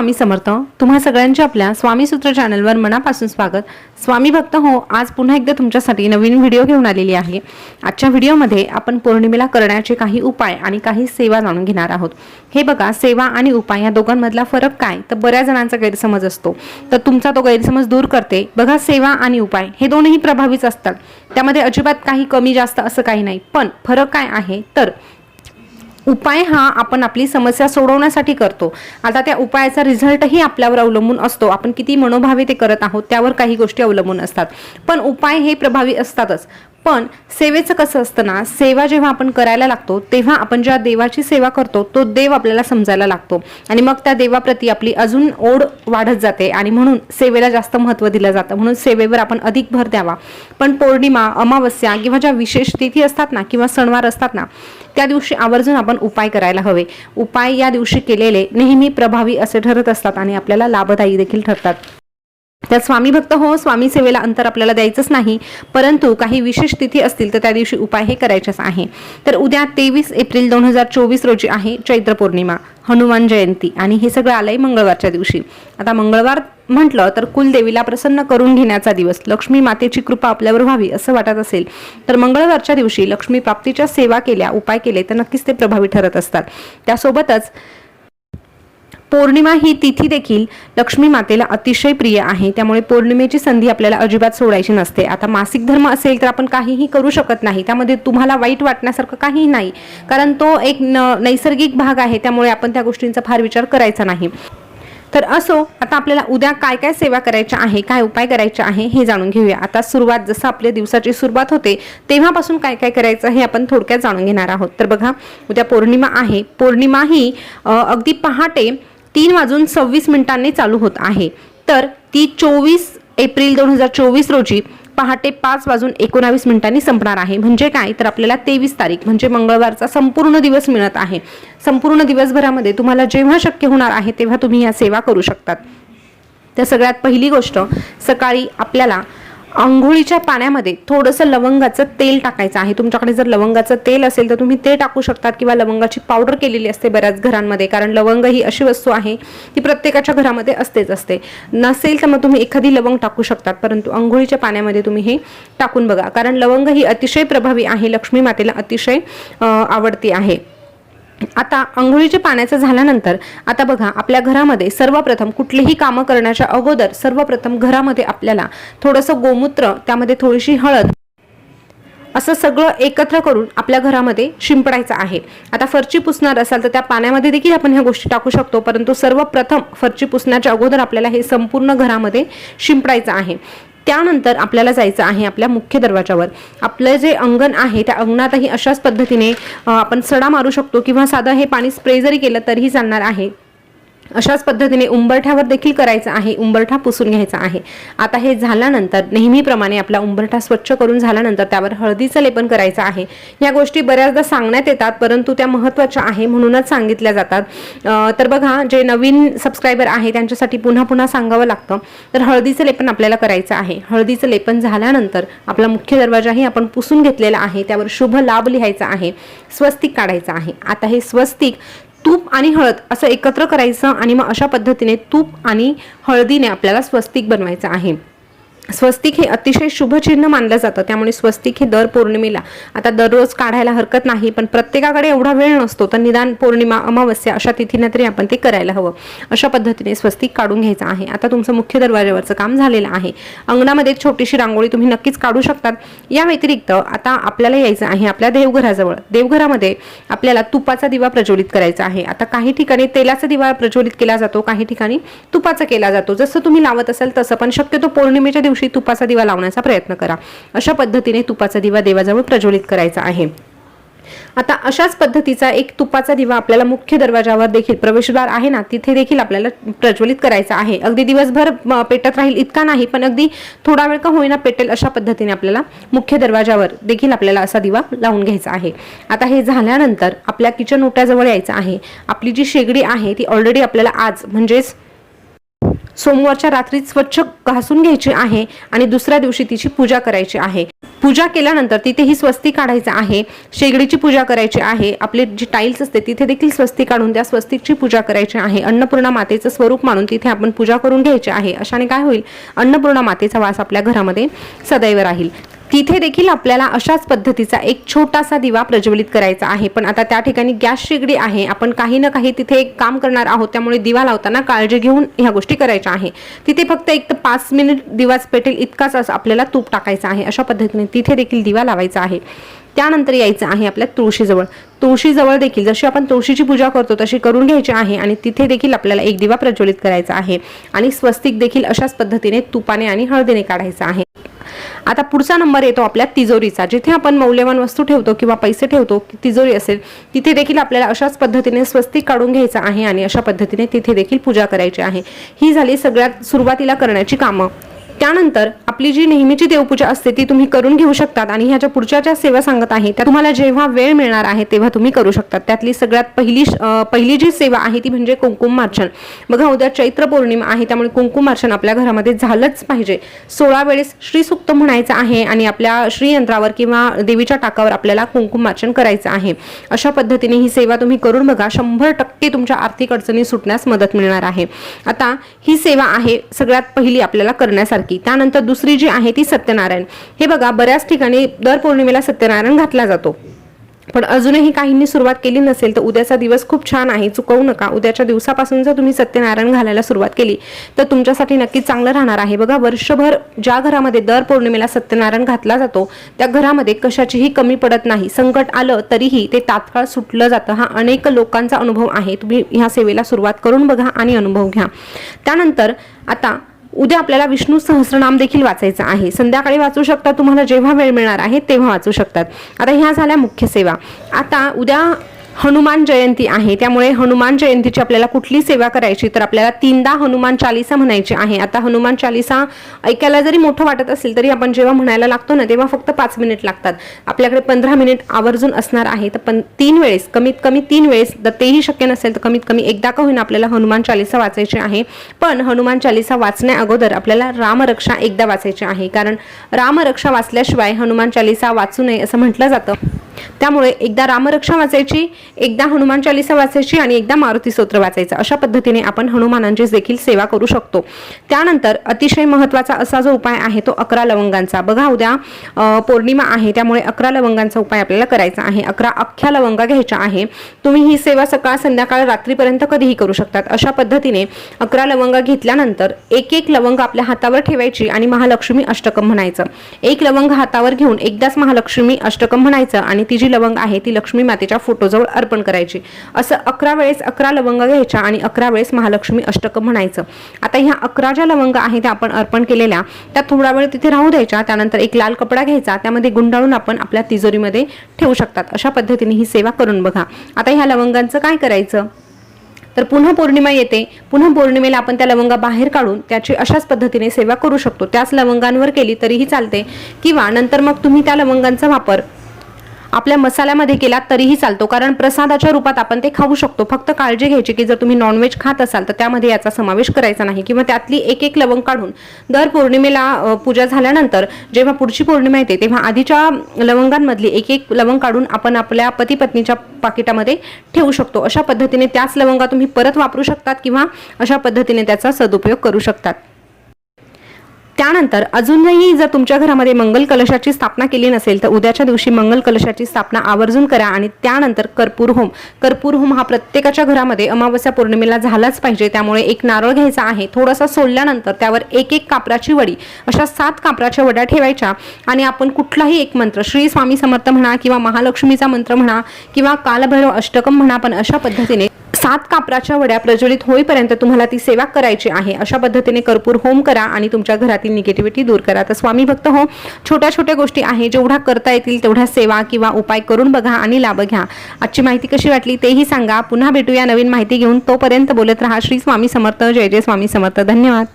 स्वामी समर्थ. तुम्हा सगळ्यांच्या आपल्या स्वामी सूत्र चॅनलवर मनापासून स्वागत. स्वामी भक्त हो आज पुन्हा एकदा तुमच्यासाठी नवीन व्हिडिओ घेऊन आलेली आहे. आजच्या व्हिडिओमध्ये आपण पौर्णिमेला करण्याचे काही उपाय आणि काही सेवा जाणून घेणार आहोत. हे बघा सेवा आणि उपाय या दोघांमधला फरक काय? तर बऱ्याच जणांचा गैरसमज असतो. तर तुमचा तो गैरसमज दूर करते. बघा सेवा आणि उपाय हे दोनही प्रभावीच असतात. त्यामध्ये अजिबात काही कमी जास्त असं काही नाही. पण फरक काय आहे? तर उपाय हा आपण आपली समस्या सोडवण्यासाठी करतो. आता त्या उपायाचा रिझल्टही आपल्यावर अवलंबून असतो. आपण किती मनोभावे ते करत आहोत त्यावर काही गोष्टी अवलंबून असतात. पण उपाय हे प्रभावी असतातच. पण सेवेचं कसं असतं ना सेवा जेव्हा आपण करायला लागतो तेव्हा आपण ज्या देवाची सेवा करतो तो देव आपल्याला समजायला लागतो. आणि मग त्या देवाप्रती आपली अजून ओढ वाढत जाते आणि म्हणून सेवेला जास्त महत्त्व दिलं जातं. म्हणून सेवेवर आपण अधिक भर द्यावा. पण पौर्णिमा अमावस्या किंवा ज्या विशेष तिथी असतात ना किंवा सणवार असतात ना त्या दिवशी आवर्जून आपण उपाय करायला हवे. उपाय या दिवशी केलेले नेहमी प्रभावी असे ठरत असतात आणि आपल्याला लाभदायी देखील ठरतात. त्या स्वामी भक्त हो स्वामी सेवेला अंतर आपल्याला द्यायचंच नाही परंतु काही विशेष तिथी असतील तर त्या दिवशी उपाय हे करायचेच आहे. तर उद्या तेवीस एप्रिल दोन हजार चोवीस रोजी आहे चैत्र पौर्णिमा हनुमान जयंती आणि हे सगळं आलंय मंगळवारच्या दिवशी. आता मंगळवार म्हटलं तर कुलदेवीला प्रसन्न करून घेण्याचा दिवस लक्ष्मी मातेची कृपा आपल्यावर व्हावी असं वाटत असेल तर मंगळवारच्या दिवशी लक्ष्मी प्राप्तीच्या सेवा केल्या उपाय केले तर नक्कीच ते प्रभावी ठरत असतात. त्यासोबतच पौर्णिमा ही तिथी देखील लक्ष्मी मातेला अतिशय प्रिय आहे. त्यामुळे पौर्णिमेची संधी आपल्याला अजिबात सोडायची नसते. आता मासिक धर्म असेल तर आपण काहीही करू शकत नाही. त्यामध्ये तुम्हाला वाईट वाटण्यासारखं काहीही नाही. कारण तो एक न नैसर्गिक भाग आहे. त्यामुळे आपण त्या गोष्टींचा फार विचार करायचा नाही. तर असो आता आपल्याला उद्या काय काय सेवा करायच्या आहे काय उपाय करायचे आहे हे जाणून घेऊया. आता सुरुवात जसं आपल्या दिवसाची सुरुवात होते तेव्हापासून काय काय करायचं हे आपण थोडक्यात जाणून घेणार आहोत. तर बघा उद्या पौर्णिमा आहे. पौर्णिमा ही अगदी पहाटे तीन वाजून सव्वीस मिनिटांनी चालू होत आहे. तर ती चोवीस एप्रिल दोन हजार चोवीस रोजी पहाटे पाच वाजून एकोणावीस मिनिटांनी संपणार आहे. म्हणजे काय? तर आपल्याला तेवीस तारीख म्हणजे मंगळवारचा संपूर्ण दिवस मिळत आहे. संपूर्ण दिवसभरामध्ये तुम्हाला जेव्हा शक्य होणार आहे तेव्हा तुम्ही या सेवा करू शकतात. तर सगळ्यात पहिली गोष्ट सकाळी आपल्याला आंघोळीच्या पाण्यामध्ये थोडंसं लवंगाचं तेल टाकायचं आहे. तुमच्याकडे जर लवंगाचं तेल असेल तर तुम्ही ते टाकू शकतात किंवा लवंगाची पावडर केलेली असते बऱ्याच घरांमध्ये. कारण लवंग ही अशी वस्तू आहे ती प्रत्येकाच्या घरामध्ये असतेच असते. नसेल तर मग तुम्ही एखादी लवंग टाकू शकतात. परंतु आंघोळीच्या पाण्यामध्ये तुम्ही हे टाकून बघा. कारण लवंग ही अतिशय प्रभावी आहे. लक्ष्मी मातेला अतिशय आवडती आहे. आता आंघोळीच्या पाण्याचं झाल्यानंतर आता बघा आपल्या घरामध्ये सर्वप्रथम कुठलीही कामं करण्याच्या अगोदर सर्वप्रथम घरामध्ये आपल्याला थोडंसं गोमूत्र त्यामध्ये थोडीशी हळद असं सगळं एकत्र करून आपल्या घरामध्ये शिंपडायचं आहे. आता फरची पुसणार असाल तर त्या पाण्यामध्ये देखील आपण ह्या गोष्टी टाकू शकतो परंतु सर्वप्रथम फरची पुसण्याच्या अगोदर आपल्याला हे संपूर्ण घरामध्ये शिंपडायचं आहे. त्यानंतर आपल्याला जायचं आहे आपल्या मुख्य दरवाजावर. आपलं जे अंगण आहे त्या अंगणातही अशाच पद्धतीने आपण सडा मारू शकतो किंवा साधं हे पाणी स्प्रे जरी केलं तरीही चालणार आहे. अशाच पद्धतीने उंबरठ्यावर देखील करायचं आहे. उंबरठा पुसून घ्यायचा आहे. आता हे झाल्यानंतर नेहमीप्रमाणे आपला उंबरठा स्वच्छ करून झाल्यानंतर त्यावर हळदीचं लेपन करायचं आहे. या गोष्टी बऱ्याचदा सांगण्यात येतात परंतु त्या महत्त्वाच्या आहे म्हणूनच सांगितल्या जातात. तर बघा जे नवीन सबस्क्रायबर आहे त्यांच्यासाठी पुन्हा पुन्हा सांगावं लागतं. तर हळदीचं लेपन आपल्याला करायचं आहे. हळदीचं लेपन झाल्यानंतर आपला मुख्य दरवाजाही आपण पुसून घेतलेला आहे. त्यावर शुभ लाभ लिहायचा आहे. स्वस्तिक काढायचं आहे. आता हे स्वस्तिक तूप आणि हळद असं एकत्र करायचं आणि मग अशा पद्धतीने तूप आणि हळदीने आपल्याला स्वस्तिक बनवायचं आहे. स्वस्तिक हे अतिशय शुभचिन्ह मानलं जातं. त्यामुळे स्वस्तिक हे दर पौर्णिमेला. आता दररोज काढायला हरकत नाही पण प्रत्येकाकडे एवढा वेळ नसतो तर निदान पौर्णिमा अमावस्या अशा तिथीनं तरी आपण ते करायला हवं. अशा पद्धतीने स्वस्तिक काढून घ्यायचं आहे. आता तुमचं मुख्य दरवाजावरचं काम झालेलं आहे. अंगणामध्ये एक छोटीशी रांगोळी तुम्ही नक्कीच काढू शकतात. या व्यतिरिक्त आता आपल्याला यायचं आहे आपल्या देवघराजवळ. देवघरामध्ये आपल्याला तुपाचा दिवा प्रज्वलित करायचा आहे. आता काही ठिकाणी तेलाचा दिवा प्रज्वलित केला जातो काही ठिकाणी तुपाचा केला जातो. जसं तुम्ही लावत असाल तसं पण शक्यतो पौर्णिमेच्या दिवशी तुपाचा दिवा लावण्याचा प्रयत्न करा. अशा पद्धतीने तुपाचा दिवा देवाजवळ प्रज्वलित करायचा आहे. आता अशाच पद्धतीचा एक तुपाचा दिवा आपल्याला मुख्य दरवाजावर देखील प्रवेशद्वार आहे ना तिथे देखील आपल्याला प्रज्वलित करायचा आहे. अगदी दिवसभर पेटत राहील इतका नाही पण अगदी थोडा वेळ का होईना पेटेल अशा पद्धतीने आपल्याला मुख्य दरवाजावर देखील आपल्याला असा दिवा लावून घ्यायचा आहे. आता हे झाल्यानंतर आपल्या किचन ओट्याजवळ यायचं आहे. आपली जी शेगडी आहे ती ऑलरेडी आपल्याला आज म्हणजेच सोमवारच्या रात्री स्वच्छ घासून घ्यायची आहे आणि दुसऱ्या दिवशी तिची पूजा करायची आहे. पूजा केल्यानंतर तिथे ही स्वस्ती काढायचं आहे. शेगडीची पूजा करायची आहे. आपले जी टाईल्स असते तिथे देखील स्वस्ती काढून त्या स्वस्तिकची पूजा करायची आहे. अन्नपूर्णा मातेचं स्वरूप मानून तिथे आपण पूजा करून घ्यायची आहे. अशाने काय होईल? अन्नपूर्णा मातेचा वास आपल्या घरामध्ये सदैव राहील. तिथे देखील आपल्याला अशाच पद्धतीचा एक छोटासा दिवा प्रज्वलित करायचा आहे. पण आता त्या ठिकाणी गॅस शेगडी आहे. आपण काही ना काही तिथे एक काम करणार आहोत. त्यामुळे दिवा लावताना काळजी घेऊन ह्या गोष्टी करायच्या आहे. तिथे फक्त एक तर पाच मिनिट दिवाच पेटेल इतकाच असं आपल्याला तूप टाकायचं आहे. अशा पद्धतीने तिथे देखील दिवा लावायचा आहे. त्यानंतर यायचं आहे आपल्या तुळशीजवळ. तुळशीजवळ देखील जशी आपण तुळशीची पूजा करतो तशी करून घ्यायची आहे आणि तिथे देखील आपल्याला एक दिवा प्रज्वलित करायचा आहे. आणि स्वस्तिक देखील अशाच पद्धतीने तुपाने आणि हळदीने काढायचा आहे. आता पुढचा नंबर येतो आपल्या तिजोरीचा. जिथे आपण मौल्यवान वस्तू ठेवतो किंवा पैसे ठेवतो तिजोरी असेल तिथे देखील आपल्याला अशाच पद्धतीने स्वस्तिक काढून घ्यायचं आहे आणि अशा पद्धतीने तिथे देखील पूजा करायची आहे. ही झाली सगळ्यात सुरुवातीला करण्याची कामं. त्यानंतर आपली जी नेहमीची देवपूजा असते ती तुम्ही करून घेऊ शकतात आणि ह्याच्या पुढच्या ज्या सेवा सांगत आहे त्या तुम्हाला जेव्हा वेळ मिळणार आहे तेव्हा तुम्ही करू शकतात. त्यातली सगळ्यात पहिली पहिली जी सेवा आहे ती म्हणजे कुंकुमार्चन बघा उद्या चैत्र पौर्णिमा आहे त्यामुळे कुंकुमार्चन आपल्या घरामध्ये झालंच पाहिजे. सोळा वेळेस श्रीसुक्त म्हणायचं आहे आणि आपल्या श्रीयंत्रावर किंवा देवीच्या टाकावर आपल्याला कुंकुमार्चन करायचं आहे. अशा पद्धतीने ही सेवा तुम्ही करून बघा शंभर टक्के तुमच्या आर्थिक अडचणी सुटण्यास मदत मिळणार आहे. आता ही सेवा आहे सगळ्यात पहिली आपल्याला करण्यासारखी. त्यानंतर दुसरी जी आहे ती सत्यनारायण. हे बघा बऱ्याच ठिकाणी दर पौर्णिमेला सत्यनारायण घातला जातो. पण अजूनही काहींनी सुरुवात केली नसेल तर उद्याचा दिवस खूप छान आहे. चुकवू नका. उद्याच्या दिवसापासून जर तुम्ही सत्यनारायण घालायला सुरुवात केली तर तुमच्यासाठी नक्कीच चांगलं राहणार आहे. बघा वर्षभर ज्या घरामध्ये दर पौर्णिमेला सत्यनारायण घातला जातो त्या घरामध्ये कशाचीही कमी पडत नाही. संकट आलं तरीही ते तात्काळ सुटलं जातं. हा अनेक लोकांचा अनुभव आहे. तुम्ही ह्या सेवेला सुरुवात करून बघा आणि अनुभव घ्या. त्यानंतर आता उद्या आपल्याला विष्णू सहस्रनाम देखील वाचायचं आहे. संध्याकाळी वाचू शकता तुम्हाला जेव्हा वेळ मिळणार आहे तेव्हा वाचू शकतात. आता ह्या झाल्या मुख्य सेवा. आता उद्या हनुमान जयंती आहे. त्यामुळे हनुमान जयंतीची आपल्याला कुठली सेवा करायची? तर आपल्याला तीनदा हनुमान चालिसा म्हणायची आहे. आता हनुमान चालिसा ऐकायला जरी मोठं वाटत असेल तरी आपण जेव्हा म्हणायला लागतो ना तेव्हा फक्त पाच मिनिट लागतात. आपल्याकडे पंधरा मिनिट आवर्जून असणार आहे. तर पण तीन वेळेस कमीत कमी तीन वेळेस जर तेही शक्य नसेल तर कमीत कमी एकदा का होईना आपल्याला हनुमान चालिसा वाचायची आहे. पण हनुमान चालिसा वाचण्या अगोदर आपल्याला रामरक्षा एकदा वाचायची आहे. कारण रामरक्षा वाचल्याशिवाय हनुमान चालिसा वाचू नये असं म्हटलं जातं. त्यामुळे एकदा रामरक्षा वाचायची एकदा हनुमान चालिसा वाचायची आणि एकदा मारुती स्तोत्र वाचायचं. अशा पद्धतीने आपण हनुमानांची देखील सेवा करू शकतो. त्यानंतर अतिशय महत्त्वाचा असा जो उपाय आहे तो अकरा लवंगांचा. बघा उद्या पौर्णिमा आहे त्यामुळे अकरा लवंगांचा उपाय आपल्याला करायचा आहे. अकरा अख्ख्या लवंगा घ्यायच्या आहे. तुम्ही ही सेवा सकाळ संध्याकाळ रात्रीपर्यंत कधीही करू शकतात. अशा पद्धतीने अकरा लवंगा घेतल्यानंतर एक एक लवंग आपल्या हातावर ठेवायची आणि महालक्ष्मी अष्टकम म्हणायचं. एक लवंग हातावर घेऊन एकदाच महालक्ष्मी अष्टकम म्हणायचं आणि ती जी लवंग आहे ती लक्ष्मी मातेच्या फोटोजवळ अर्पण करायची. असं अकरा वेळेस अकरा लवंग घ्यायच्या आणि अकरा वेळेस महालक्ष्मी अष्टक म्हणायचं. आता ह्या अकरा ज्या लवंग आहेत त्या आपण अर्पण केलेल्या त्या थोडा वेळ तिथे राहू द्यायच्या त्यानंतर एक लाल कपडा घ्यायचा त्यामध्ये गुंडाळून आपण आपल्या तिजोरीमध्ये ठेवू शकतात. अशा पद्धतीने ही सेवा करून बघा. आता ह्या लवंगांचं काय करायचं? तर पुन्हा पौर्णिमा येते. पुन्हा पौर्णिमेला आपण त्या लवंगा बाहेर काढून त्याची अशाच पद्धतीने सेवा करू शकतो. त्याच लवंगांवर केली तरीही चालते. किंवा नंतर मग तुम्ही त्या लवंगांचा वापर आपल्या मसाल्यामध्ये केला तरीही चालतो. कारण प्रसादाच्या रूपात आपण ते खाऊ शकतो. फक्त काळजी घ्यायची की जर तुम्ही नॉनव्हेज खात असाल तर त्यामध्ये याचा समावेश करायचा नाही. किंवा त्यातली एक एक लवंग काढून दर पौर्णिमेला पूजा झाल्यानंतर जेव्हा पुढची पौर्णिमा येते तेव्हा आधीच्या लवंगांमधली एक एक लवंग काढून आपण आपल्या पती पत्नीच्या पाकिटामध्ये ठेवू शकतो. अशा पद्धतीने त्याच लवंगा तुम्ही परत वापरू शकतात किंवा अशा पद्धतीने त्याचा सदुपयोग करू शकतात. त्यानंतर अजूनही जर तुमच्या घरामध्ये मंगल कलशाची स्थापना केली नसेल तर उद्याच्या दिवशी मंगल कलशाची स्थापना आवर्जून करा आणि त्यानंतर कर्पूर होम. कर्पूर होम हा प्रत्येकाच्या घरामध्ये अमावस्या पौर्णिमेला झालाच पाहिजे. त्यामुळे एक नारळ घ्यायचा आहे थोडासा सोडल्यानंतर त्यावर एक एक कापराची वडी अशा सात कापराच्या वड्या ठेवायच्या आणि आपण कुठलाही एक मंत्र श्री स्वामी समर्थ म्हणा किंवा महालक्ष्मीचा मंत्र म्हणा किंवा कालभैरव अष्टकम म्हणा पण अशा पद्धतीने सात कापराच्या वड्या प्रज्वलित होईपर्यंत तुम्हाला ती सेवा करायची आहे. अशा पद्धतीने कर्पूर होम करा आणि तुमच्या घरातील निगेटिव्हिटी दूर करा. तर स्वामी भक्त हो छोट्या छोट्या गोष्टी आहे जेवढ्या करता येतील तेवढ्या सेवा किंवा उपाय करून बघा आणि लाभ घ्या. आजची माहिती कशी वाटली तेही सांगा. पुन्हा भेटूया नवीन माहिती घेऊन. तोपर्यंत बोलत राहा. श्री स्वामी समर्थ. जय जय स्वामी समर्थ. धन्यवाद.